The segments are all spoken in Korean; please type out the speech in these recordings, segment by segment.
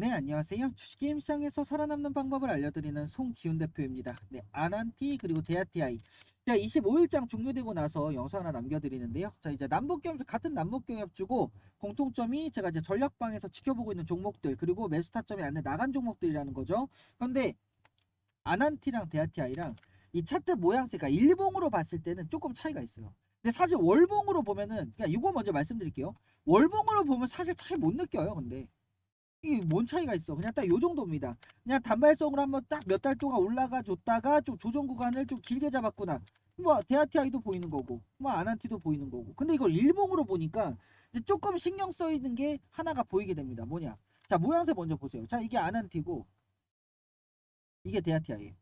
네, 안녕하세요. 주식게임 시장에서 살아남는 방법을 알려드리는 송기훈 대표입니다. 네, 아난티 그리고 데아티아이. 자, 25일장 종료되고 나서 영상 하나 남겨드리는데요. 자, 이제 남북경협 같은 남북경협주고 공통점이 제가 이제 전략방에서 지켜보고 있는 종목들 그리고 매수 타점이 안에 나간 종목들이라는 거죠. 그런데 아난티랑 데아티아이랑 이 차트 모양새가 일봉으로 봤을 때는 조금 차이가 있어요. 근데 사실 월봉으로 보면은 그냥 이거 먼저 말씀드릴게요. 월봉으로 보면 사실 차이 못 느껴요. 근데 이게 뭔 차이가 있어? 그냥 딱 요 정도입니다. 그냥 단발성으로 한번 딱 몇 달 동안 올라가 줬다가 좀 조정 구간을 좀 길게 잡았구나. 뭐 데아티아이도 보이는 거고, 뭐 아난티도 보이는 거고. 근데 이걸 일봉으로 보니까 이제 조금 신경 써 있는 게 하나가 보이게 됩니다. 뭐냐? 자 모양새 먼저 보세요. 자 이게 아난티고 이게 데아티아이에요.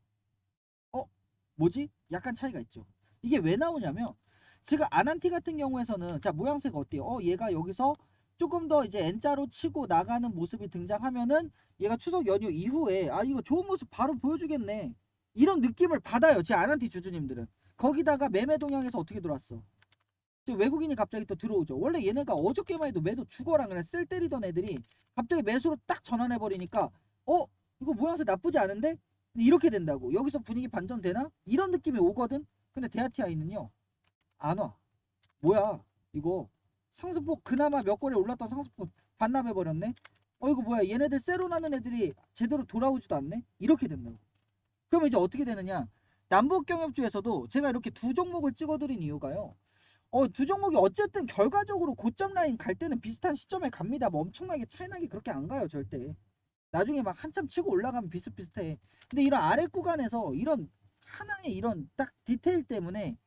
어? 뭐지? 약간 차이가 있죠. 이게 왜 나오냐면 지금 아난티 같은 경우에서는 자 모양새가 어때요? 어 얘가 여기서 조금 더 이제 N자로 치고 나가는 모습이 등장하면은 얘가 추석 연휴 이후에 아 이거 좋은 모습 바로 보여주겠네. 이런 느낌을 받아요 제 아난티 주주님들은. 거기다가 매매 동향에서 어떻게 들어왔어? 외국인이 갑자기 또 들어오죠. 원래 얘네가 어저께만 해도 매도 죽어라 그냥 쓸 때리던 애들이 갑자기 매수로 딱 전환해 버리니까 어? 이거 모양새 나쁘지 않은데? 이렇게 된다고. 여기서 분위기 반전되나? 이런 느낌이 오거든? 근데 데아티아이는요 안 와. 뭐야 이거 상승폭 그나마 몇 거래 올랐던 상승폭 반납해 버렸네. 어 이거 뭐야? 얘네들 새로 나는 애들이 제대로 돌아오지도 않네. 이렇게 된다고. 그러면 이제 어떻게 되느냐? 남북 경협주에서도 제가 이렇게 두 종목을 찍어드린 이유가요. 어 두 종목이 어쨌든 결과적으로 고점 라인 갈 때는 비슷한 시점에 갑니다. 뭐 엄청나게 차이나게 그렇게 안 가요 절대. 나중에 막 한참 치고 올라가면 비슷비슷해. 근데 이런 아래 구간에서 이런 하나의 이런 딱 디테일 때문에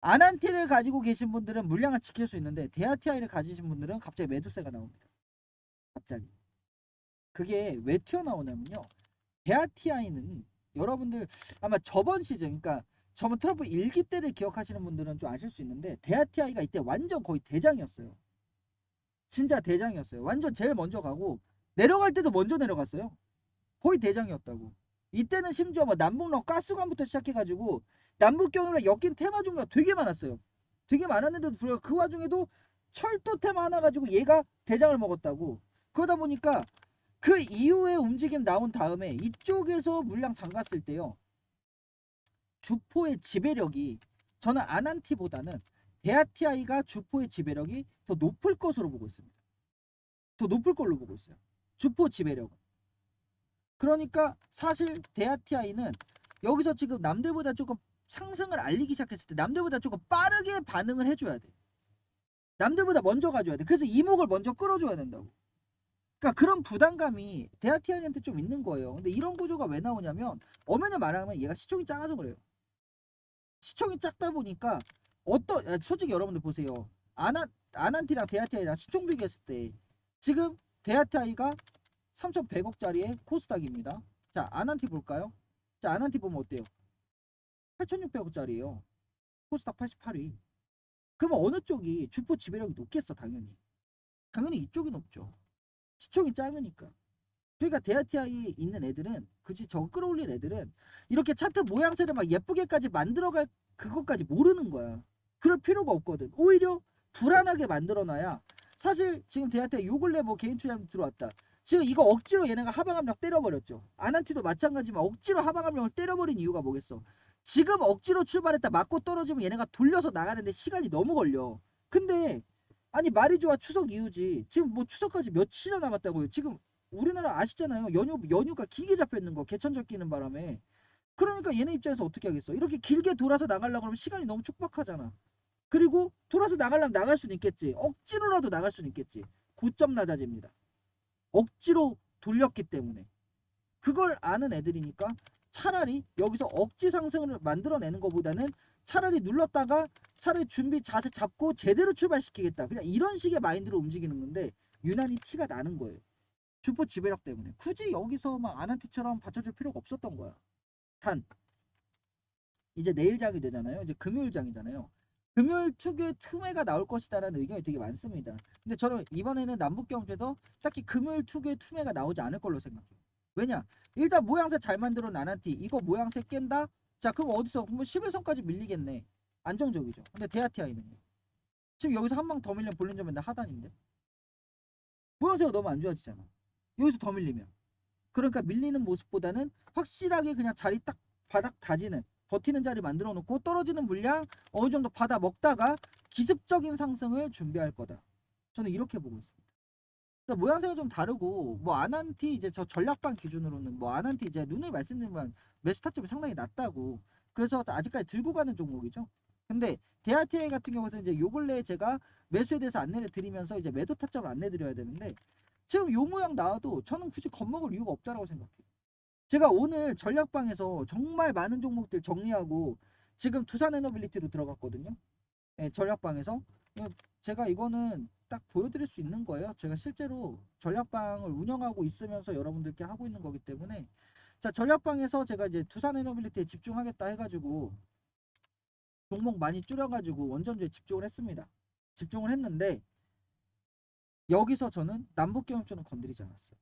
아난티를 가지고 계신 분들은 물량을 지킬 수 있는데 데아티아이를 가지신 분들은 갑자기 매도세가 나옵니다. 갑자기. 그게 왜 튀어나오냐면요. 데아티아이는 여러분들 아마 저번 시즌 그러니까 저번 트럼프 일기 때를 기억하시는 분들은 좀 아실 수 있는데 데아티아이가 이때 완전 거의 대장이었어요. 진짜 대장이었어요. 완전 제일 먼저 가고 내려갈 때도 먼저 내려갔어요. 거의 대장이었다고. 이때는 심지어 뭐 남북로 가스관부터 시작해가지고 남북경이랑 엮인 테마 종류가 되게 많았어요. 되게 많았는데도 불구하고 그 와중에도 철도 테마 하나 가지고 얘가 대장을 먹었다고. 그러다 보니까 그 이후에 움직임 나온 다음에 이쪽에서 물량 잠갔을 때요. 주포의 지배력이 저는 아난티보다는 데아티아이가 주포의 지배력이 더 높을 것으로 보고 있습니다. 더 높을 걸로 보고 있어요. 주포 지배력은. 그러니까 사실 데아티아이는 여기서 지금 남들보다 조금 상승을 알리기 시작했을 때 남들보다 조금 빠르게 반응을 해줘야 돼. 남들보다 먼저 가줘야 돼. 그래서 이목을 먼저 끌어줘야 된다고. 그러니까 그런 부담감이 데아티아이한테 좀 있는 거예요. 근데 이런 구조가 왜 나오냐면 엄연히 말하면 얘가 시총이 작아서 그래요. 시총이 작다 보니까 어떤 아, 솔직히 여러분들 보세요. 아난 아난티랑 데아티아이랑 시총 비교했을 때 지금 데아티아이가 3,100억짜리의 코스닥입니다. 자 아난티 볼까요? 자 아난티 보면 어때요? 8,600억짜리예요. 코스닥 88위. 그러면 어느 쪽이 주포 지배력이 높겠어 당연히. 당연히 이쪽이 높죠. 시총이 작으니까. 그러니까 데아티아이 있는 애들은 그지 저 끌어올릴 애들은 이렇게 차트 모양새를 막 예쁘게까지 만들어갈 그것까지 모르는 거야. 그럴 필요가 없거든. 오히려 불안하게 만들어놔야 사실 지금 데아티아 요 근래 뭐 개인 투자금 들어왔다. 지금 이거 억지로 얘네가 하방 압력 때려버렸죠. 아난티도 마찬가지지만 억지로 하방 압력을 때려버린 이유가 뭐겠어? 지금 억지로 출발했다 맞고 떨어지면 얘네가 돌려서 나가는데 시간이 너무 걸려. 근데 아니 말이 좋아 추석 이후지. 지금 뭐 추석까지 며칠이나 남았다고요. 지금 우리나라 아시잖아요. 연휴 연휴가 길게 잡혀 있는 거 개천절 끼는 바람에. 그러니까 얘네 입장에서 어떻게 하겠어? 이렇게 길게 돌아서 나가려고 하면 시간이 너무 촉박하잖아. 그리고 돌아서 나가려면 나갈 수는 있겠지. 억지로라도 나갈 수는 있겠지. 고점 낮아집니다. 억지로 돌렸기 때문에. 그걸 아는 애들이니까 차라리 여기서 억지 상승을 만들어내는 것보다는 차라리 눌렀다가 차라리 준비 자세 잡고 제대로 출발시키겠다. 그냥 이런 식의 마인드로 움직이는 건데 유난히 티가 나는 거예요. 주포 지배력 때문에. 굳이 여기서 막 아난티처럼 받쳐줄 필요가 없었던 거야. 단 이제 내일 장이 되잖아요. 이제 금요일 장이잖아요. 금요일 특유의 틈해가 나올 것이다라는 의견이 되게 많습니다. 근데 저는 이번에는 남북 경제도 딱히 금요일 특유의 틈해가 나오지 않을 걸로 생각해요. 왜냐? 일단 모양새 잘 만들어 나난티 이거 모양새 깬다? 자 그럼 어디서 뭐 11선까지 밀리겠네. 안정적이죠. 근데 데아티아이는요. 지금 여기서 한 방 더 밀리면 볼린 점인데 하단인데. 모양새가 너무 안 좋아지잖아. 여기서 더 밀리면 그러니까 밀리는 모습보다는 확실하게 그냥 자리 딱 바닥 다지는 버티는 자리 만들어 놓고 떨어지는 물량 어느 정도 받아 먹다가 기습적인 상승을 준비할 거다. 저는 이렇게 보고 있습니다. 그러니까 모양새가 좀 다르고 뭐 아난티 이제 저 전략반 기준으로는 뭐 아난티 이제 눈을 말씀드리면 메스타점이 상당히 낮다고 그래서 아직까지 들고 가는 종목이죠. 근데 대하티에 같은 경우는 이제 요 근래에 제가 매수에 대해서 안내를 드리면서 이제 매도 타점을 안내 드려야 되는데 지금 요 모양 나와도 저는 굳이 겁먹을 이유가 없다라고 생각해요. 제가 오늘 전략방에서 정말 많은 종목들 정리하고 지금 두산 에너빌리티로 들어갔거든요. 예, 전략방에서 예, 제가 이거는 딱 보여드릴 수 있는 거예요. 제가 실제로 전략방을 운영하고 있으면서 여러분들께 하고 있는 거기 때문에 자 전략방에서 제가 이제 두산 에너빌리티에 집중하겠다 해가지고 종목 많이 줄여가지고 원전주에 집중을 했습니다. 집중을 했는데 여기서 저는 남북경협주는 건드리지 않았어요.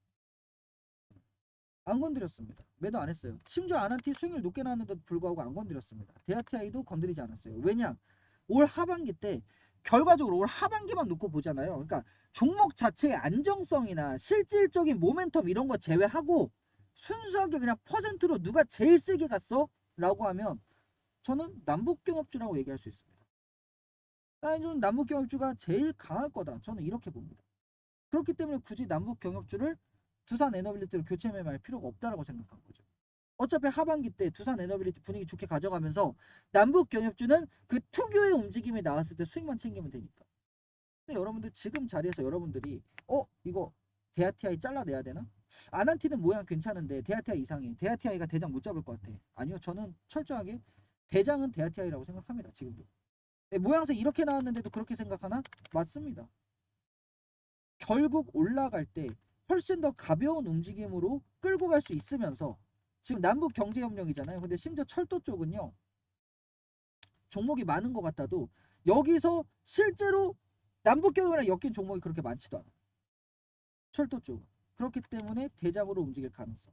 안 건드렸습니다. 매도 안 했어요. 심지어 아난티 수익률 높게 나왔는데도 불구하고 안 건드렸습니다. 데아티아이도 건드리지 않았어요. 왜냐? 올 하반기 때 결과적으로 올 하반기만 놓고 보잖아요. 그러니까 종목 자체의 안정성이나 실질적인 모멘텀 이런 거 제외하고 순수하게 그냥 퍼센트로 누가 제일 세게 갔어? 라고 하면 저는 남북경협주라고 얘기할 수 있습니다. 아니 저는 남북경협주가 제일 강할 거다. 저는 이렇게 봅니다. 그렇기 때문에 굳이 남북경협주를 두산 에너빌리티로 교체 매매할 필요가 없다라고 생각한 거죠. 어차피 하반기 때 두산 에너빌리티 분위기 좋게 가져가면서 남북 경협주는 그 특유의 움직임이 나왔을 때 수익만 챙기면 되니까. 근데 여러분들 지금 자리에서 여러분들이 어 이거 데아티아이 잘라내야 되나? 아난티는 모양 괜찮은데 데아티아이 이상해. 데아티아이가 대장 못 잡을 것 같아. 아니요, 저는 철저하게 대장은 데아티아이라고 생각합니다. 지금도. 네, 모양새 이렇게 나왔는데도 그렇게 생각하나? 맞습니다. 결국 올라갈 때 훨씬 더 가벼운 움직임으로 끌고 갈 수 있으면서 지금 남북 경제 협력이잖아요. 근데 심지어 철도 쪽은요. 종목이 많은 것 같아도 여기서 실제로 남북 경협이랑 엮인 종목이 그렇게 많지도 않아요. 철도 쪽. 그렇기 때문에 대장으로 움직일 가능성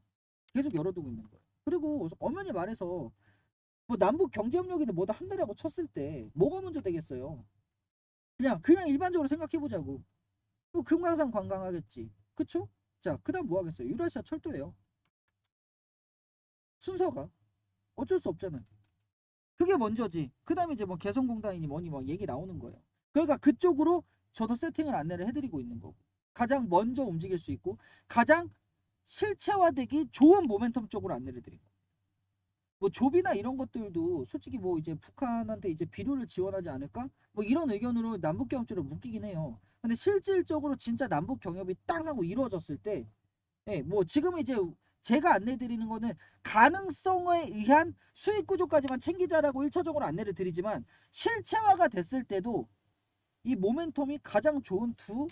계속 열어두고 있는 거예요. 그리고 엄연히 말해서 뭐 남북 경제 협력이든 뭐다 한 달이라고 쳤을 때 뭐가 먼저 되겠어요. 그냥 그냥 일반적으로 생각해 보자고. 뭐 금강산 관광하겠지. 그쵸? 자, 그 다음 뭐 하겠어요? 유라시아 철도예요. 순서가. 어쩔 수 없잖아요. 그게 먼저지. 그 다음에 이제 뭐 개성공단이니 뭐니 뭐 얘기 나오는 거예요. 그러니까 그쪽으로 저도 세팅을 안내를 해드리고 있는 거고. 가장 먼저 움직일 수 있고, 가장 실체화되기 좋은 모멘텀 쪽으로 안내를 드리고. 뭐 조비나 이런 것들도 솔직히 뭐 이제 북한한테 이제 비료를 지원하지 않을까? 뭐 이런 의견으로 남북 경협주를 묶이긴 해요. 근데 실질적으로 진짜 남북 경협이 땅 하고 이루어졌을 때, 예, 뭐 지금 이제 제가 안내 드리는 거는 가능성에 의한 수익 구조까지만 챙기자라고 1차적으로 안내를 드리지만 실체화가 됐을 때도 이 모멘텀이 가장 좋은 두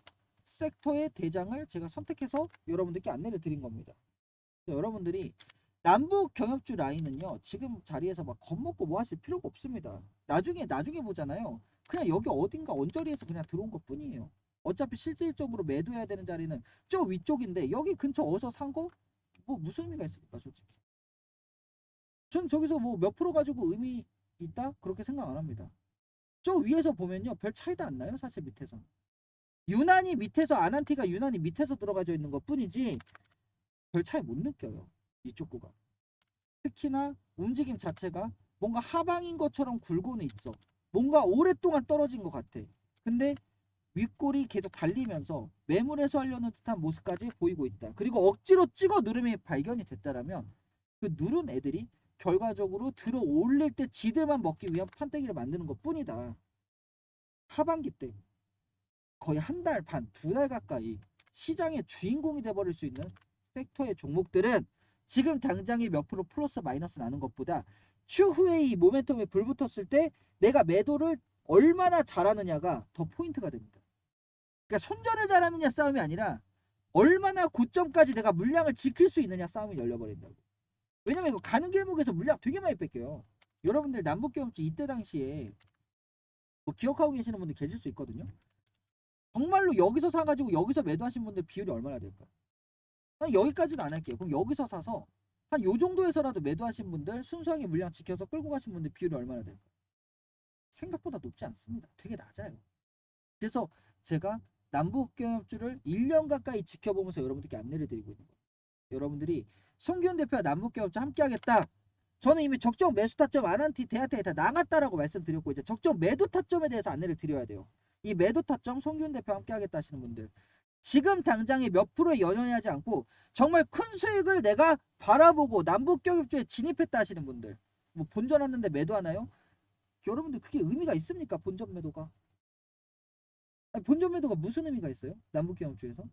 섹터의 대장을 제가 선택해서 여러분들께 안내를 드린 겁니다. 여러분들이 남북 경협주 라인은요 지금 자리에서 막 겁먹고 뭐 하실 필요가 없습니다. 나중에 나중에 보잖아요. 그냥 여기 어딘가 언저리에서 그냥 들어온 것 뿐이에요. 어차피 실질적으로 매도해야 되는 자리는 저 위쪽인데 여기 근처 어서 산 거 뭐 무슨 의미가 있습니까 솔직히. 전 저기서 뭐 몇 프로 가지고 의미 있다 그렇게 생각 안 합니다. 저 위에서 보면요 별 차이도 안 나요 사실 밑에서. 유난히 밑에서 아난티가 유난히 밑에서 들어가져 있는 것 뿐이지 별 차이 못 느껴요 이쪽 구간. 특히나 움직임 자체가 뭔가 하방인 것처럼 굴고는 있어. 뭔가 오랫동안 떨어진 것 같아. 근데 윗골이 계속 달리면서 매물 해소하려는 듯한 모습까지 보이고 있다. 그리고 억지로 찍어 누름이 발견이 됐다라면 그 누른 애들이 결과적으로 들어 올릴 때 지들만 먹기 위한 판때기를 만드는 것 뿐이다. 하반기 때 거의 한 달 반, 두 달 가까이 시장의 주인공이 돼버릴 수 있는 섹터의 종목들은 지금 당장에 몇 프로 플러스 마이너스 나는 것보다 추후에 이 모멘텀에 불 붙었을 때 내가 매도를 얼마나 잘하느냐가 더 포인트가 됩니다. 그러니까 손절을 잘하느냐 싸움이 아니라 얼마나 고점까지 내가 물량을 지킬 수 있느냐 싸움이 열려버린다고. 왜냐면 이거 가는 길목에서 물량 되게 많이 뺏겨요. 여러분들 남북경협주 이때 당시에 뭐 기억하고 계시는 분들 계실 수 있거든요. 정말로 여기서 사가지고 여기서 매도하신 분들 비율이 얼마나 될까? 한 여기까지는 안 할게요. 그럼 여기서 사서 한 요 정도에서라도 매도하신 분들 순수하게 물량 지켜서 끌고 가신 분들 비율이 얼마나 될까? 생각보다 높지 않습니다. 되게 낮아요. 그래서 제가 남북 경협주를 1년 가까이 지켜보면서 여러분들께 안내를 드리고 있는 거예요. 여러분들이 송기훈 대표와 남북 경협주 함께하겠다. 저는 이미 적정 매수 타점 아난티 대하테에 다 나갔다라고 말씀드렸고 이제 적정 매도 타점에 대해서 안내를 드려야 돼요. 이 매도 타점 송기훈 대표 함께하겠다 하시는 분들 지금 당장에 몇 프로에 연연하지 않고 정말 큰 수익을 내가 바라보고 남북 경협주에 진입했다 하시는 분들 뭐 본전 왔는데 매도하나요? 여러분들 그게 의미가 있습니까? 본전 매도가 아니, 본전 매도가 무슨 의미가 있어요? 남북 경협주에서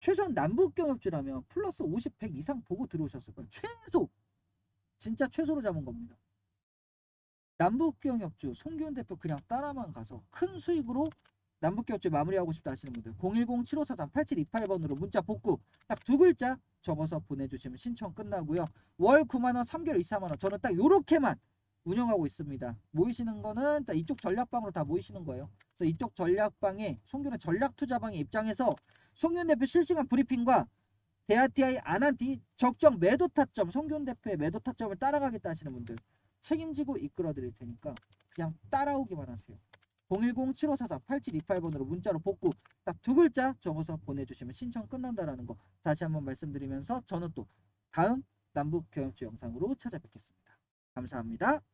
최소한 남북 경협주라면 플러스 50, 100 이상 보고 들어오셨을 거예요. 최소 진짜 최소로 잡은 겁니다. 남북 경협주 송기훈 대표 그냥 따라만 가서 큰 수익으로 남북 경협주 마무리하고 싶다 하시는 분들 010-7543-8728번으로 문자 복구 딱 두 글자 적어서 보내주시면 신청 끝나고요. 월 9만 원, 3개월 24만 원. 저는 딱 요렇게만 운영하고 있습니다. 모이시는 거는 딱 이쪽 전략방으로 다 모이시는 거예요. 그래서 이쪽 전략방에 송균의 전략 투자방의 입장에서 송균 대표 실시간 브리핑과 대아티아이 아난티 적정 매도 타점 송균 대표의 매도 타점을 따라가겠다 하시는 분들 책임지고 이끌어 드릴 테니까 그냥 따라오기만 하세요. 010-7543-8728번으로 문자로 복구 딱 두 글자 적어서 보내주시면 신청 끝난다라는 거 다시 한번 말씀드리면서 저는 또 다음 남북 경협주 영상으로 찾아뵙겠습니다. 감사합니다.